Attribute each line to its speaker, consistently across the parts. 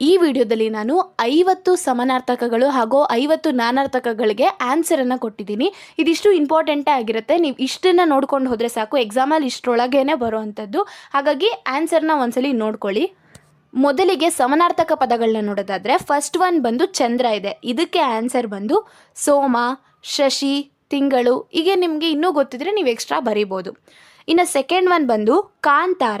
Speaker 1: ಈ ವಿಡಿಯೋದಲ್ಲಿ ನಾನು ಐವತ್ತು ಸಮನಾರ್ಥಕಗಳು ಹಾಗೂ ಐವತ್ತು ನಾನಾರ್ಥಕಗಳಿಗೆ ಆನ್ಸರನ್ನು ಕೊಟ್ಟಿದ್ದೀನಿ. ಇದಿಷ್ಟು ಇಂಪಾರ್ಟೆಂಟೇ ಆಗಿರುತ್ತೆ. ನೀವು ಇಷ್ಟನ್ನು ನೋಡ್ಕೊಂಡು ಹೋದರೆ ಸಾಕು. ಎಕ್ಸಾಮಲ್ಲಿ ಇಷ್ಟರೊಳಗೇನೆ ಬರುವಂಥದ್ದು ಹಾಗಾಗಿ ಆನ್ಸರ್ನ ಒಂದ್ಸಲಿ ನೋಡ್ಕೊಳ್ಳಿ. ಮೊದಲಿಗೆ ಸಮನಾರ್ಥಕ ಪದಗಳನ್ನ ನೋಡೋದಾದರೆ ಫಸ್ಟ್ ಒನ್ ಬಂದು ಚಂದ್ರ ಇದೆ. ಇದಕ್ಕೆ ಆನ್ಸರ್ ಬಂದು ಸೋಮ, ಶಶಿ, ತಿಂಗಳು, ಹೀಗೆ ನಿಮಗೆ ಇನ್ನೂ ಗೊತ್ತಿದ್ರೆ ನೀವು ಎಕ್ಸ್ಟ್ರಾ ಬರೀಬೋದು. ಇನ್ನು ಸೆಕೆಂಡ್ ಒನ್ ಬಂದು ಕಾಂತಾರ.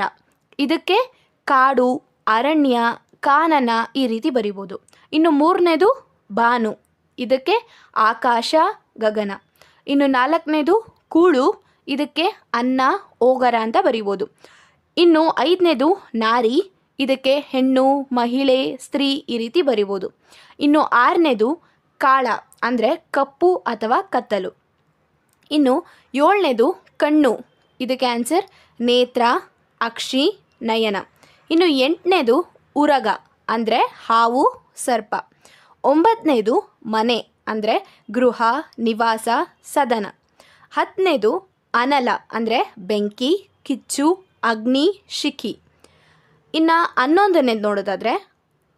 Speaker 1: ಇದಕ್ಕೆ ಕಾಡು, ಅರಣ್ಯ ಕಾನನ ಈ ರೀತಿ ಬರಿಬೋದು. ಇನ್ನು ಮೂರನೇದು ಬಾನು. ಇದಕ್ಕೆ ಆಕಾಶ, ಗಗನ. ಇನ್ನು ನಾಲ್ಕನೇದು ಕೂಳು. ಇದಕ್ಕೆ ಅನ್ನ, ಓಗರ ಅಂತ ಬರಿಬೋದು. ಇನ್ನು ಐದನೇದು ನಾರಿ. ಇದಕ್ಕೆ ಹೆಣ್ಣು, ಮಹಿಳೆ, ಸ್ತ್ರೀ ಈ ರೀತಿ ಬರಿಬೋದು. ಇನ್ನು ಆರನೇದು ಕಾಳ, ಅಂದರೆ ಕಪ್ಪು ಅಥವಾ ಕತ್ತಲು. ಇನ್ನು ಏಳನೇದು ಕಣ್ಣು. ಇದಕ್ಕೆ ಆನ್ಸರ್ ನೇತ್ರ, ಅಕ್ಷಿ, ನಯನ. ಇನ್ನು ಎಂಟನೇದು ಉರಗ, ಅಂದರೆ ಹಾವು, ಸರ್ಪ. ಒಂಬತ್ತನೇದು ಮನೆ, ಅಂದರೆ ಗೃಹ, ನಿವಾಸ, ಸದನ. ಹತ್ತನೇದು ಅನಲ, ಅಂದರೆ ಬೆಂಕಿ, ಕಿಚ್ಚು, ಅಗ್ನಿ, ಶಿಖಿ. ಇನ್ನು ಹನ್ನೊಂದನೇದು ನೋಡೋದಾದರೆ,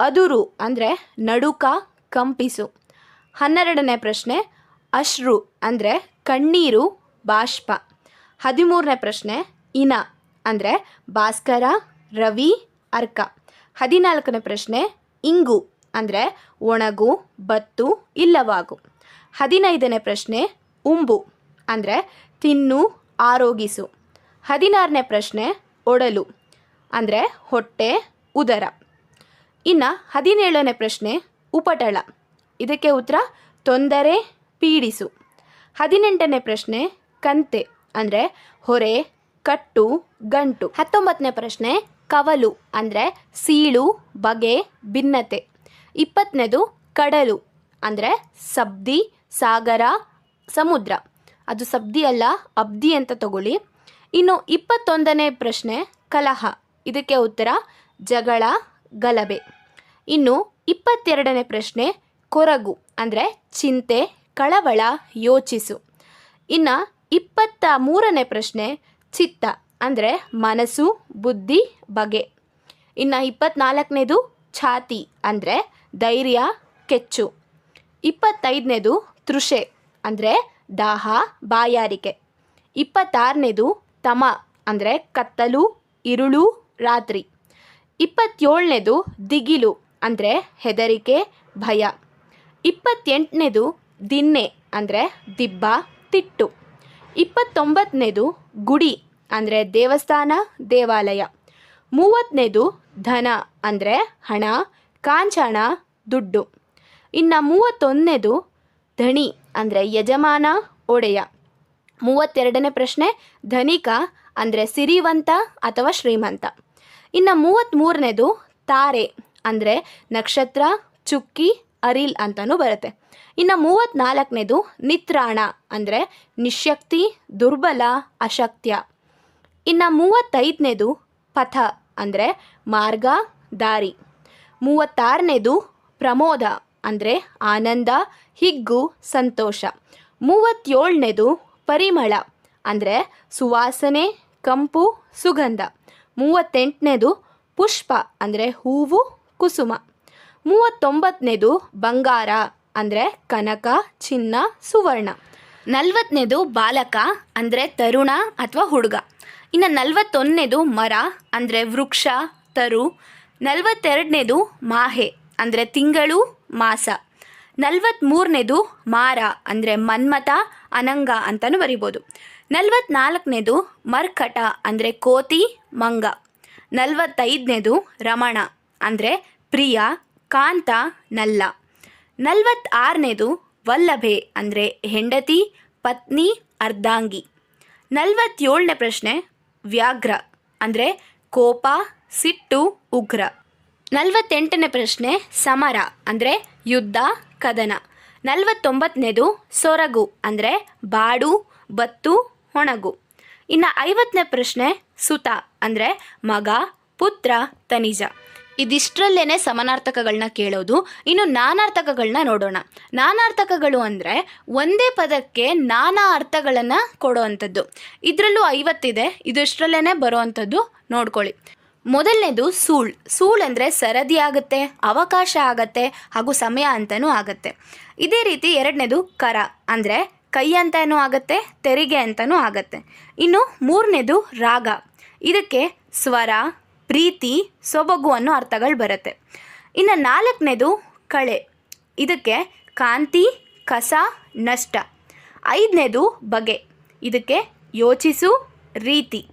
Speaker 1: ಅದುರು, ಅಂದರೆ ನಡುಕ, ಕಂಪಿಸು. ಹನ್ನೆರಡನೇ ಪ್ರಶ್ನೆ, ಅಶ್ರು, ಅಂದರೆ ಕಣ್ಣೀರು, ಬಾಷ್ಪ. ಹದಿಮೂರನೇ ಪ್ರಶ್ನೆ, ಇನ, ಅಂದರೆ ಭಾಸ್ಕರ, ರವಿ, ಅರ್ಕ. ಹದಿನಾಲ್ಕನೇ ಪ್ರಶ್ನೆ, ಇಂಗು ಅಂದರೆ ಒಣಗು, ಬತ್ತು ಇಲ್ಲವಾಗು ಹದಿನೈದನೇ ಪ್ರಶ್ನೆ, ಉಂಬು ಅಂದರೆ ತಿನ್ನು, ಆರೋಗಿಸು. ಹದಿನಾರನೇ ಪ್ರಶ್ನೆ, ಒಡಲು ಅಂದರೆ ಹೊಟ್ಟೆ, ಉದರ. ಇನ್ನು ಹದಿನೇಳನೇ ಪ್ರಶ್ನೆ, ಉಪಟಳ. ಇದಕ್ಕೆ ಉತ್ತರ, ತೊಂದರೆ, ಪೀಡಿಸು. ಹದಿನೆಂಟನೇ ಪ್ರಶ್ನೆ, ಕಂತೆ ಅಂದರೆ ಹೊರೆ, ಕಟ್ಟು, ಗಂಟು. ಹತ್ತೊಂಬತ್ತನೇ ಪ್ರಶ್ನೆ ಕವಲು, ಅಂದರೆ ಸೀಳು, ಬಗೆ, ಭಿನ್ನತೆ. ಇಪ್ಪತ್ತನೇದು, ಕಡಲು, ಅಂದರೆ ಸಬ್ದಿ, ಸಾಗರ, ಸಮುದ್ರ. ಅದು ಸಬ್ದಿ ಅಲ್ಲ, ಅಬ್ದಿ ಅಂತ ತಗೊಳ್ಳಿ. ಇನ್ನು ಇಪ್ಪತ್ತೊಂದನೇ ಪ್ರಶ್ನೆ, ಕಲಹ. ಇದಕ್ಕೆ ಉತ್ತರ, ಜಗಳ, ಗಲಭೆ. ಇನ್ನು ಇಪ್ಪತ್ತೆರಡನೇ ಪ್ರಶ್ನೆ, ಕೊರಗು, ಅಂದರೆ ಚಿಂತೆ, ಕಳವಳ, ಯೋಚಿಸು. ಇನ್ನು ಇಪ್ಪತ್ತ ಮೂರನೇ ಪ್ರಶ್ನೆ, ಚಿತ್ತ. ಅಂದರೆ ಮನಸ್ಸು, ಬುದ್ಧಿ, ಬಗೆ. ಇನ್ನು ಇಪ್ಪತ್ನಾಲ್ಕನೇದು ಛಾತಿ, ಅಂದರೆ ಧೈರ್ಯ, ಕೆಚ್ಚು. ಇಪ್ಪತ್ತೈದನೇದು ತೃಷೆ, ಅಂದರೆ ದಾಹ, ಬಾಯಾರಿಕೆ. ಇಪ್ಪತ್ತಾರನೇದು ತಮ, ಅಂದರೆ ಕತ್ತಲು, ಇರುಳು, ರಾತ್ರಿ. ಇಪ್ಪತ್ತೇಳನೇದು ದಿಗಿಲು, ಅಂದರೆ ಹೆದರಿಕೆ, ಭಯ. ಇಪ್ಪತ್ತೆಂಟನೇದು ದಿನ್ನೆ ಅಂದರೆ ದಿಬ್ಬ, ತಿಟ್ಟು. ಇಪ್ಪತ್ತೊಂಬತ್ತನೇದು ಗುಡಿ ಅಂದರೆ ದೇವಸ್ಥಾನ, ದೇವಾಲಯ. ಮೂವತ್ತನೇದು ಧನ ಅಂದರೆ ಹಣ, ಕಾಂಚಾಣ, ದುಡ್ಡು. ಇನ್ನು ಮೂವತ್ತೊಂದನೇದು ಧಣಿ ಅಂದರೆ ಯಜಮಾನ, ಒಡೆಯ. ಮೂವತ್ತೆರಡನೇ ಪ್ರಶ್ನೆ, ಧನಿಕ ಅಂದರೆ ಸಿರಿವಂತ ಅಥವಾ ಶ್ರೀಮಂತ. ಇನ್ನು ಮೂವತ್ತ್ಮೂರನೇದು ತಾರೆ ಅಂದರೆ ನಕ್ಷತ್ರ, ಚುಕ್ಕಿ, ಅರಿಲ್ ಅಂತಲೂ ಬರುತ್ತೆ. ಇನ್ನು ಮೂವತ್ತ್ನಾಲ್ಕನೇದು ನಿತ್ರಾಣ ಅಂದರೆ ನಿಶಕ್ತಿ ದುರ್ಬಲ, ಅಶಕ್ತ್ಯ. ಇನ್ನು ಮೂವತ್ತೈದನೇದು ಪಥ ಅಂದರೆ ಮಾರ್ಗ, ದಾರಿ. ಮೂವತ್ತಾರನೇದು ಪ್ರಮೋದ ಅಂದರೆ ಆನಂದ, ಹಿಗ್ಗು, ಸಂತೋಷ. ಮೂವತ್ತೇಳನೇದು ಪರಿಮಳ ಅಂದರೆ ಸುವಾಸನೆ, ಕಂಪು, ಸುಗಂಧ. ಮೂವತ್ತೆಂಟನೇದು ಪುಷ್ಪ ಅಂದರೆ ಹೂವು, ಕುಸುಮ. ಮೂವತ್ತೊಂಬತ್ತನೇದು ಬಂಗಾರ ಅಂದರೆ ಕನಕ, ಚಿನ್ನ, ಸುವರ್ಣ. ನಲ್ವತ್ತನೇದು ಬಾಲಕ ಅಂದರೆ ತರುಣ ಅಥವಾ ಹುಡುಗ. ಇನ್ನು ನಲವತ್ತೊಂದನೇದು ಮರ, ಅಂದರೆ ವೃಕ್ಷ, ತರು. ನಲ್ವತ್ತೆರಡನೇದು ಮಾಹೆ, ಅಂದರೆ ತಿಂಗಳು, ಮಾಸ. ನಲ್ವತ್ತ್ಮೂರನೇದು ಮಾರ, ಅಂದರೆ ಮನ್ಮತ ಅನಂಗ ಅಂತಲೂ ಬರಿಬೋದು. ನಲ್ವತ್ನಾಲ್ಕನೇದು ಮರ್ಕಟ, ಅಂದರೆ ಕೋತಿ, ಮಂಗ. ನಲವತ್ತೈದನೇದು ರಮಣ, ಅಂದರೆ ಪ್ರಿಯ, ಕಾಂತ, ನಲ್ಲ. ನಲವತ್ತಾರನೇದು ವಲ್ಲಭೆ, ಅಂದರೆ ಹೆಂಡತಿ, ಪತ್ನಿ, ಅರ್ಧಾಂಗಿ. ನಲವತ್ತೇಳನೇ ಪ್ರಶ್ನೆ ವ್ಯಾಘ್ರ, ಅಂದರೆ ಕೋಪ, ಸಿಟ್ಟು, ಉಗ್ರ. ನಲವತ್ತೆಂಟನೇ ಪ್ರಶ್ನೆ, ಸಮರ, ಅಂದರೆ ಯುದ್ಧ, ಕದನ. ನಲವತ್ತೊಂಬತ್ತನೇದು, ಸೊರಗು, ಅಂದರೆ ಬಾಡು, ಬತ್ತು ಹೊಣಗು ಇನ್ನು ಐವತ್ತನೇ ಪ್ರಶ್ನೆ, ಸುತ, ಅಂದರೆ ಮಗ, ಪುತ್ರ, ತನಿಜ. ಇದಿಷ್ಟರಲ್ಲೇ ಸಮನಾರ್ಥಕಗಳನ್ನ ಕೇಳೋದು, ಇನ್ನು ನಾನಾರ್ಥಕಗಳನ್ನ ನೋಡೋಣ. ನಾನಾರ್ಥಕಗಳು ಅಂದರೆ ಒಂದೇ ಪದಕ್ಕೆ ನಾನಾ ಅರ್ಥಗಳನ್ನು ಕೊಡೋವಂಥದ್ದು. ಇದರಲ್ಲೂ ಐವತ್ತಿದೆ ಇದಿಷ್ಟರಲ್ಲೇ ಬರೋ ಅಂಥದ್ದು ನೋಡ್ಕೊಳ್ಳಿ. ಮೊದಲನೇದು ಸೂಳ್. ಸೂಳ್ ಅಂದರೆ ಸರದಿ ಆಗುತ್ತೆ, ಅವಕಾಶ ಆಗತ್ತೆ, ಹಾಗೂ ಸಮಯ ಅಂತಲೂ ಆಗತ್ತೆ. ಇದೇ ರೀತಿ ಎರಡನೇದು ಕರ ಅಂದರೆ ಕೈ ಅಂತನೂ ಆಗತ್ತೆ, ತೆರಿಗೆ ಅಂತಲೂ ಆಗತ್ತೆ. ಇನ್ನು ಮೂರನೇದು ರಾಗ. ಇದಕ್ಕೆ ಸ್ವರ ಪ್ರೀತಿ, ಸೊಬಗು ಅನ್ನೋ ಅರ್ಥಗಳು ಬರುತ್ತೆ. ಇನ್ನು ನಾಲ್ಕನೇದು ಕಳೆ. ಇದಕ್ಕೆ ಕಾಂತಿ, ಕಸ, ನಷ್ಟ. ಐದನೇದು ಬಗೆ. ಇದಕ್ಕೆ ಯೋಚಿಸು, ರೀತಿ.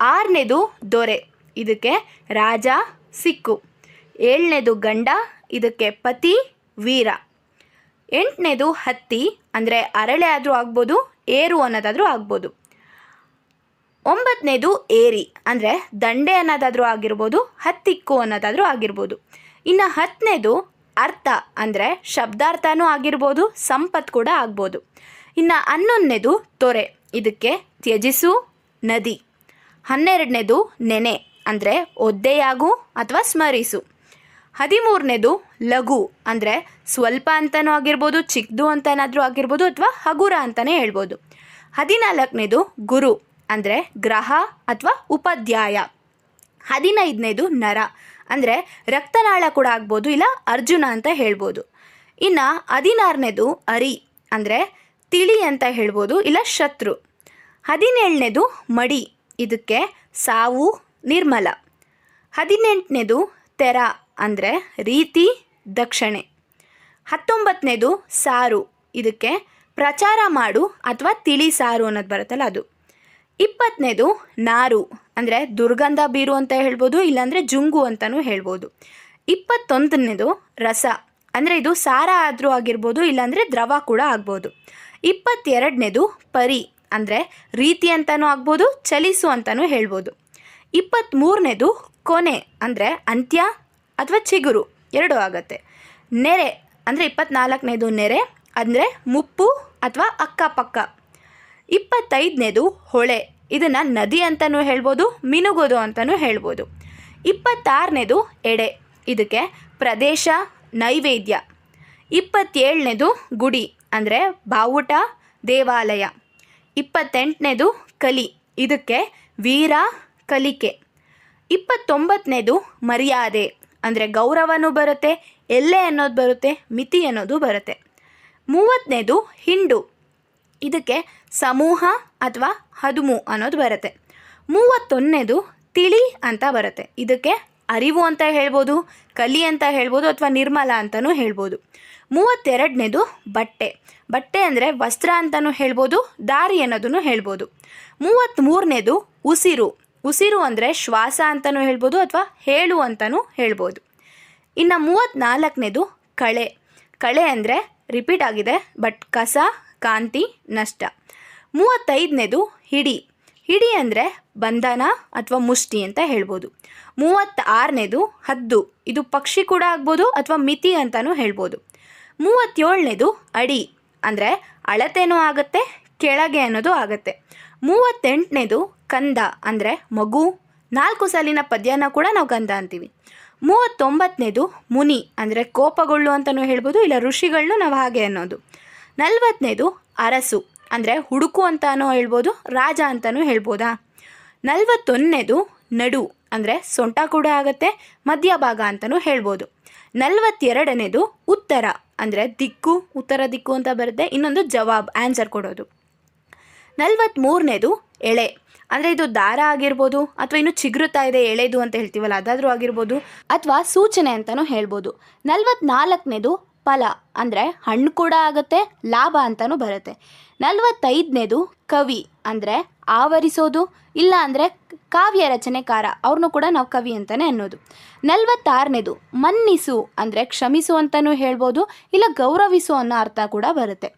Speaker 1: ಆರನೇದು ದೊರೆ. ಇದಕ್ಕೆ ರಾಜ, ಸಿಕ್ಕು. ಏಳನೇದು ಗಂಡ. ಇದಕ್ಕೆ ಪತಿ, ವೀರ. ಎಂಟನೇದು ಹತ್ತಿ. ಅಂದರೆ ಅರಳೆ ಆದರೂ ಆಗ್ಬೋದು, ಏರು ಅನ್ನೋದಾದರೂ ಆಗ್ಬೋದು. ಒಂಬತ್ತನೇದು ಏರಿ, ಅಂದರೆ ದಂಡೆ ಅನ್ನೋದಾದರೂ ಆಗಿರ್ಬೋದು, ಹತ್ತಿಕ್ಕು ಅನ್ನೋದಾದರೂ ಆಗಿರ್ಬೋದು. ಇನ್ನು ಹತ್ತನೇದು ಅರ್ಥ, ಅಂದರೆ ಶಬ್ದಾರ್ಥನೂ ಆಗಿರ್ಬೋದು ಸಂಪತ್ತು ಕೂಡ ಆಗ್ಬೋದು. ಇನ್ನು ಹನ್ನೊಂದನೇದು ತೊರೆ, ಇದಕ್ಕೆ ತ್ಯಜಿಸು ನದಿ. ಹನ್ನೆರಡನೇದು ನೆನೆ, ಅಂದರೆ ಒದ್ದೆಯಾಗು ಅಥವಾ ಸ್ಮರಿಸು. ಹದಿಮೂರನೇದು ಲಘು, ಅಂದರೆ ಸ್ವಲ್ಪ ಅಂತಲೂ ಆಗಿರ್ಬೋದು ಚಿಕ್ಕದು ಅಂತನಾದರೂ ಆಗಿರ್ಬೋದು ಅಥವಾ ಹಗುರ ಅಂತಲೇ ಹೇಳ್ಬೋದು. ಹದಿನಾಲ್ಕನೇದು ಗುರು ಅಂದರೆ ಗ್ರಹ ಅಥವಾ ಉಪಾಧ್ಯಾಯ. ಹದಿನೈದನೇದು ನರ. ಅಂದರೆ ರಕ್ತನಾಳ ಕೂಡ ಆಗ್ಬೋದು ಇಲ್ಲ ಅರ್ಜುನ ಅಂತ ಹೇಳ್ಬೋದು. ಇನ್ನು ಹದಿನಾರನೇದು ಅರಿ ಅಂದರೆ ತಿಳಿ ಅಂತ ಹೇಳ್ಬೋದು ಇಲ್ಲ ಶತ್ರು. ಹದಿನೇಳನೇದು ಮಡಿ. ಇದಕ್ಕೆ ಸಾವು, ನಿರ್ಮಲ. ಹದಿನೆಂಟನೇದು ತೆರ. ಅಂದರೆ ರೀತಿ, ದಕ್ಷಿಣೆ. ಹತ್ತೊಂಬತ್ತನೇದು ಸಾರು. ಇದಕ್ಕೆ ಪ್ರಚಾರ ಮಾಡು ಅಥವಾ ತಿಳಿ ಸಾರು ಅನ್ನೋದು ಬರುತ್ತಲ್ಲ ಅದು. ಇಪ್ಪತ್ತನೇದು ನಾರು, ಅಂದರೆ ದುರ್ಗಂಧ ಬೀರು ಅಂತ ಹೇಳ್ಬೋದು, ಇಲ್ಲಾಂದರೆ ಜುಂಗು ಅಂತಲೂ ಹೇಳ್ಬೋದು. ಇಪ್ಪತ್ತೊಂದನೇದು ರಸ, ಅಂದರೆ ಇದು ಸಾರ ಆದರೂ ಆಗಿರ್ಬೋದು, ಇಲ್ಲಾಂದರೆ ದ್ರವ ಕೂಡ ಆಗ್ಬೋದು. ಇಪ್ಪತ್ತೆರಡನೇದು ಪರಿ, ಅಂದರೆ ರೀತಿ ಅಂತಲೂ ಆಗ್ಬೋದು, ಚಲಿಸು ಅಂತಲೂ ಹೇಳ್ಬೋದು. ಇಪ್ಪತ್ತ್ಮೂರನೇದು ಕೊನೆ, ಅಂದರೆ ಅಂತ್ಯ ಅಥವಾ ಚಿಗುರು, ಎರಡೂ ಆಗತ್ತೆ. ನೆರೆ, ಅಂದರೆ ಇಪ್ಪತ್ನಾಲ್ಕನೇದು ನೆರೆ, ಅಂದರೆ ಮುಪ್ಪು ಅಥವಾ ಅಕ್ಕಪಕ್ಕ. ಇಪ್ಪತ್ತೈದನೇದು ಹೊಳೆ. ಇದನ್ನು ನದಿ ಅಂತಲೂ ಹೇಳ್ಬೋದು, ಮಿನುಗೋದು ಅಂತಲೂ ಹೇಳ್ಬೋದು. ಇಪ್ಪತ್ತಾರನೇದು ಎಡೆ. ಇದಕ್ಕೆ ಪ್ರದೇಶ, ನೈವೇದ್ಯ. ಇಪ್ಪತ್ತೇಳನೇದು ಗುಡಿ, ಅಂದರೆ ಬಾವುಟ, ದೇವಾಲಯ. ಇಪ್ಪತ್ತೆಂಟನೇದು ಕಲಿ. ಇದಕ್ಕೆ ವೀರ, ಕಲಿಕೆ. ಇಪ್ಪತ್ತೊಂಬತ್ತನೇದು ಮರ್ಯಾದೆ, ಅಂದರೆ ಗೌರವನೂ ಬರುತ್ತೆ, ಎಲ್ಲೆ ಅನ್ನೋದು ಬರುತ್ತೆ, ಮಿತಿ ಅನ್ನೋದು ಬರುತ್ತೆ. ಮೂವತ್ತನೇದು ಹಿಂಡು. ಇದಕ್ಕೆ ಸಮೂಹ ಅಥವಾ ಹದುಮು ಅನ್ನೋದು ಬರುತ್ತೆ. ಮೂವತ್ತೊಂದನೇದು ತಿಳಿ ಅಂತ ಬರುತ್ತೆ. ಇದಕ್ಕೆ ಅರಿವು ಅಂತ ಹೇಳ್ಬೋದು, ಕಲಿ ಅಂತ ಹೇಳ್ಬೋದು ಅಥವಾ ನಿರ್ಮಲ ಅಂತಲೂ ಹೇಳ್ಬೋದು. ಮೂವತ್ತೆರಡನೇದು ಬಟ್ಟೆ. ಬಟ್ಟೆ ಅಂದರೆ ವಸ್ತ್ರ ಅಂತಲೂ ಹೇಳ್ಬೋದು, ದಾರಿ ಅನ್ನೋದನ್ನು ಹೇಳ್ಬೋದು. ಮೂವತ್ತ್ಮೂರನೇದು ಉಸಿರು. ಉಸಿರು ಅಂದರೆ ಶ್ವಾಸ ಅಂತಲೂ ಹೇಳ್ಬೋದು ಅಥವಾ ಹೇಳು ಅಂತಲೂ ಹೇಳ್ಬೋದು. ಇನ್ನು ಮೂವತ್ತ್ನಾಲ್ಕನೇದು ಕಳೆ. ಕಳೆ ಅಂದರೆ ರಿಪೀಟ್ ಆಗಿದೆ, ಬಟ್ ಕಸ ಕಾಂತಿ, ನಷ್ಟ. ಮೂವತ್ತೈದನೇದು ಹಿಡಿ. ಹಿಡಿ ಅಂದರೆ ಬಂಧನ ಅಥವಾ ಮುಷ್ಟಿ ಅಂತ ಹೇಳ್ಬೋದು. ಮೂವತ್ತಾರನೇದು ಹದ್ದು. ಇದು ಪಕ್ಷಿ ಕೂಡ ಆಗ್ಬೋದು ಅಥವಾ ಮಿತಿ ಅಂತಲೂ ಹೇಳ್ಬೋದು. ಮೂವತ್ತೇಳನೇದು ಅಡಿ. ಅಂದರೆ ಅಳತೆನೂ ಆಗುತ್ತೆ, ಕೆಳಗೆ ಅನ್ನೋದು ಆಗುತ್ತೆ. ಮೂವತ್ತೆಂಟನೇದು ಕಂದ. ಅಂದರೆ ಮಗು. ನಾಲ್ಕು ಸಾಲಿನ ಪದ್ಯನ ಕೂಡ ನಾವು ಕಂದ ಅಂತೀವಿ. ಮೂವತ್ತೊಂಬತ್ತನೇದು ಮುನಿ. ಅಂದರೆ ಕೋಪಗೊಳ್ಳು ಅಂತಲೂ ಹೇಳ್ಬೋದು, ಇಲ್ಲ ಋಷಿಗಳನ್ನೂ ನಾವು ಹಾಗೆ ಅನ್ನೋದು. ನಲ್ವತ್ತನೇದು ಅರಸು, ಅಂದರೆ ಹುಡುಕು ಅಂತಾನೂ ಹೇಳ್ಬೋದು, ರಾಜ ಅಂತಲೂ ಹೇಳ್ಬೋದಾ? ನಲವತ್ತೊಂದನೇದು ನಡು, ಅಂದರೆ ಸೊಂಟ ಕೂಡ ಆಗುತ್ತೆ, ಮಧ್ಯಭಾಗ ಅಂತಲೂ ಹೇಳ್ಬೋದು. ನಲವತ್ತೆರಡನೇದು ಉತ್ತರ, ಅಂದರೆ ದಿಕ್ಕು, ಉತ್ತರ ದಿಕ್ಕು ಅಂತ ಬರುತ್ತೆ, ಇನ್ನೊಂದು ಜವಾಬ್, ಆನ್ಸರ್ ಕೊಡೋದು. ನಲವತ್ತ್ಮೂರನೇದು ಎಳೆ, ಅಂದರೆ ಇದು ದಾರ ಆಗಿರ್ಬೋದು, ಅಥವಾ ಇನ್ನು ಚಿಗುರುತ್ತಾ ಇದೆ ಎಳೆದು ಅಂತ ಹೇಳ್ತೀವಲ್ಲ, ಅದಾದರೂ ಆಗಿರ್ಬೋದು, ಅಥವಾ ಸೂಚನೆ ಅಂತಲೂ ಹೇಳ್ಬೋದು. ನಲ್ವತ್ನಾಲ್ಕನೇದು ಫಲ ಅಂದರೆ ಹಣ್ಣು ಕೂಡ ಆಗುತ್ತೆ, ಲಾಭ ಅಂತಲೂ ಬರುತ್ತೆ. ನಲವತ್ತೈದನೇದು ಕವಿ ಅಂದರೆ ಆವರಿಸೋದು, ಇಲ್ಲ ಅಂದರೆ ಕಾವ್ಯ ರಚನೆಕಾರ ಅವ್ರನ್ನೂ ಕೂಡ ನಾವು ಕವಿ ಅಂತಲೇ ಅನ್ನೋದು. ನಲವತ್ತಾರನೇದು ಮನ್ನಿಸು ಅಂದರೆ ಕ್ಷಮಿಸು ಅಂತಲೂ ಹೇಳ್ಬೋದು, ಇಲ್ಲ ಗೌರವಿಸು ಅನ್ನೋ ಅರ್ಥ ಕೂಡ ಬರುತ್ತೆ.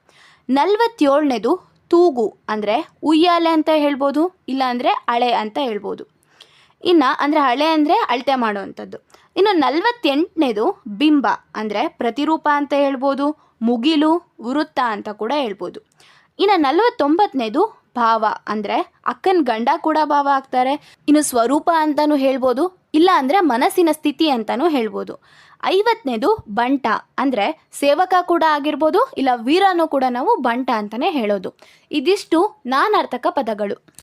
Speaker 1: ನಲವತ್ತೇಳನೇದು ತೂಗು ಅಂದರೆ ಉಯ್ಯಾಲೆ ಅಂತ ಹೇಳ್ಬೋದು, ಇಲ್ಲ ಅಂದರೆ ಅಳೆ ಅಂತ ಹೇಳ್ಬೋದು. ಇನ್ನು ಅಂದರೆ ಹಳೆ ಅಂದರೆ ಅಳತೆ ಮಾಡುವಂಥದ್ದು. ಇನ್ನು ನಲವತ್ತೆಂಟನೇದು ಬಿಂಬ, ಅಂದರೆ ಪ್ರತಿರೂಪ ಅಂತ ಹೇಳ್ಬೋದು, ಮುಗಿಲು, ವೃತ್ತ ಅಂತ ಕೂಡ ಹೇಳ್ಬೋದು. ಇನ್ನು ನಲವತ್ತೊಂಬತ್ತನೇದು ಭಾವ, ಅಂದರೆ ಅಕ್ಕನ ಗಂಡ ಕೂಡ ಭಾವ ಆಗ್ತಾರೆ. ಇನ್ನು ಸ್ವರೂಪ ಅಂತಲೂ ಹೇಳ್ಬೋದು, ಇಲ್ಲ ಅಂದರೆ ಮನಸ್ಸಿನ ಸ್ಥಿತಿ ಅಂತಲೂ ಹೇಳ್ಬೋದು. ಐವತ್ತನೇದು ಬಂಟ, ಅಂದರೆ ಸೇವಕ ಕೂಡ ಆಗಿರ್ಬೋದು, ಇಲ್ಲ ವೀರನೂ ಕೂಡ ನಾವು ಬಂಟ ಅಂತಲೇ ಹೇಳೋದು. ಇದಿಷ್ಟು ನಾನಾರ್ಥಕ ಪದಗಳು.